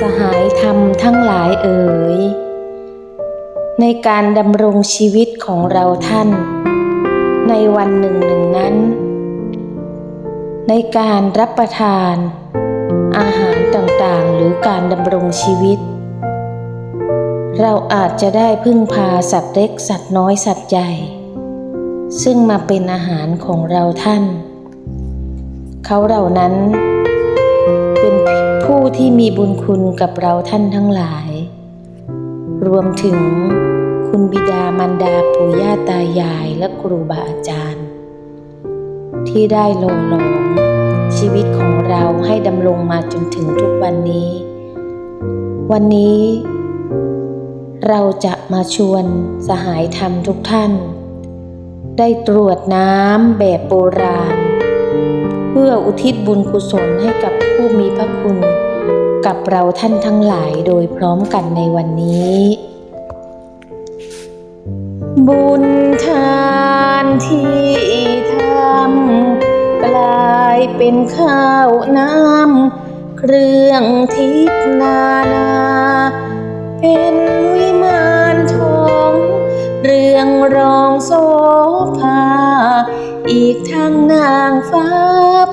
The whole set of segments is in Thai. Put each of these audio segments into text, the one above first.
สหายธรรมทั้งหลายเอ๋ย ในการดำรงชีวิตของเราท่าน ในวันหนึ่งหนึ่งนั้น ในการรับประทาน อาหารต่างๆ หรือการดำรงชีวิต เราอาจจะได้พึ่งพาสัตว์เล็กสัตว์น้อยสัตว์ใหญ่ ซึ่งมาเป็นอาหารของเราท่าน เขาเหล่านั้น ที่มีบุญคุณกับเราท่านทั้งหลาย รวมถึงคุณบิดามารดาปู่ย่าตายายและครูบาอาจารย์ ที่ได้โลหลอมชีวิตของเราให้ดำรงมาจนถึงทุกวันนี้ วันนี้ เราจะมาชวนสหายธรรมทุกท่าน ได้ตรวจน้ำแบบโบราณ เพื่ออุทิศบุญกุศลให้กับผู้มีพระคุณ กับเราท่านทั้งหลายโดยพร้อมกันในวันนี้ บุญทานที่ทำกลายเป็นข้าวน้ำเครื่องทิพนานา เป็นวิมานทองเรื่องรองโสภาอีกทั้งนางฟ้า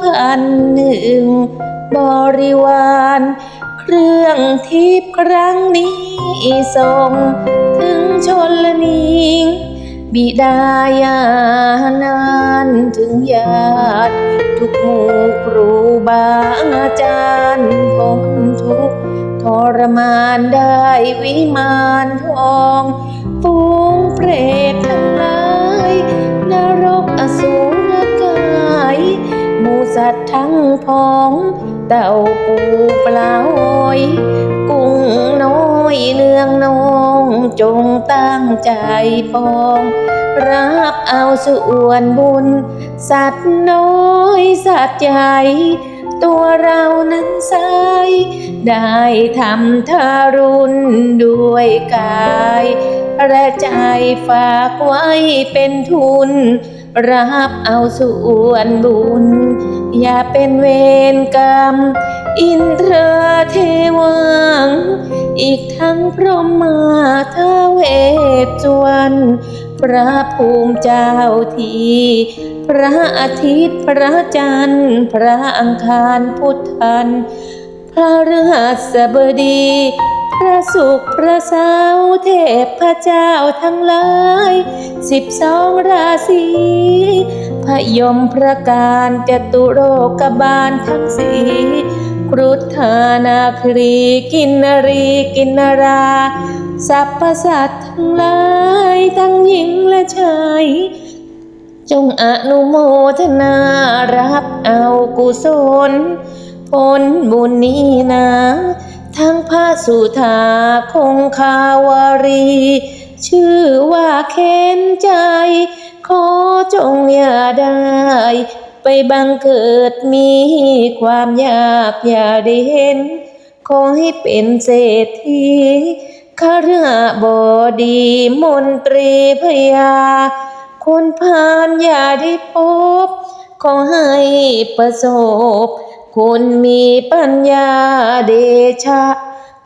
พันหนึ่ง บริวาร เครื่องทิพย์ครั้งนี้ส่ง ถึงชนละนิงบิดายานานถึงญาติ ทุกหมู่ครูบาอาจารย์พ้นทุกทรมานได้วิมานทอง ฟูงเปรตทั้งหลายนรก สัตว์ทั้งพองเต่าปูปลาหอยกุ้งน้อยเนืองนองจงตั้งใจปอง รับเอาส่วนบุญ สัตว์น้อยสัตว์ใหญ่ตัวเรานั้นใสได้ทำทารุณด้วยกาย และใจฝากไว้เป็นทุน รับเอาส่วนบุญ อย่าเป็นเวรกรรม อินทราเทวัง อีกทั้งพรหมาทเวศจวน พระภูมิเจ้าที พระอาทิตย์พระจันทร์ พระอังคารพุทธัน พระฤหัสบดี พระศุกร์พระเสาร์เทพพระเจ้าทั้งหลายสิบสองราศีพยมพระการจตุโรกบาลทั้งสี่ครุฑานาครีกินนรีกินนราสรรพสัตว์ทั้งหลายทั้งหญิงและชายจงอนุโมทนารับเอากุศลผลบุญนี้นะ ทั้งพระสุธาคงคาวารี ชื่อว่าเค้นใจ ขอจงอย่าได้ ไปบังเกิดมีความยากอย่าได้เห็น ขอให้เป็นเศรษฐีคฤหบดีมนตรีพยา คนพานอย่าได้พบ ขอให้ประสบ คนมีปัญญาเดชะ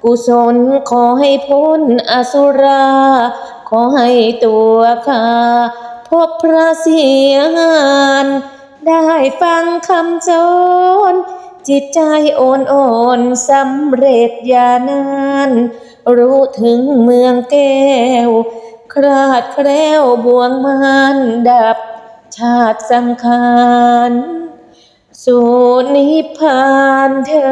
กุศลขอให้พ้นอสุรา ขอให้ตัวข้าพบพระเสียงานได้ฟังคำสอนจิตใจโอนโอนสำเร็จญาณานรู้ถึงเมืองแก้ว คราดแคล้วบ่วงมันดับชาติสังขาร สู่นิพพานเธอ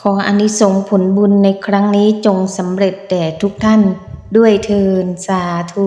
ขออานิสงส์ผลบุญในครั้งนี้จงสำเร็จแด่ทุกท่านด้วยเทินสาธุ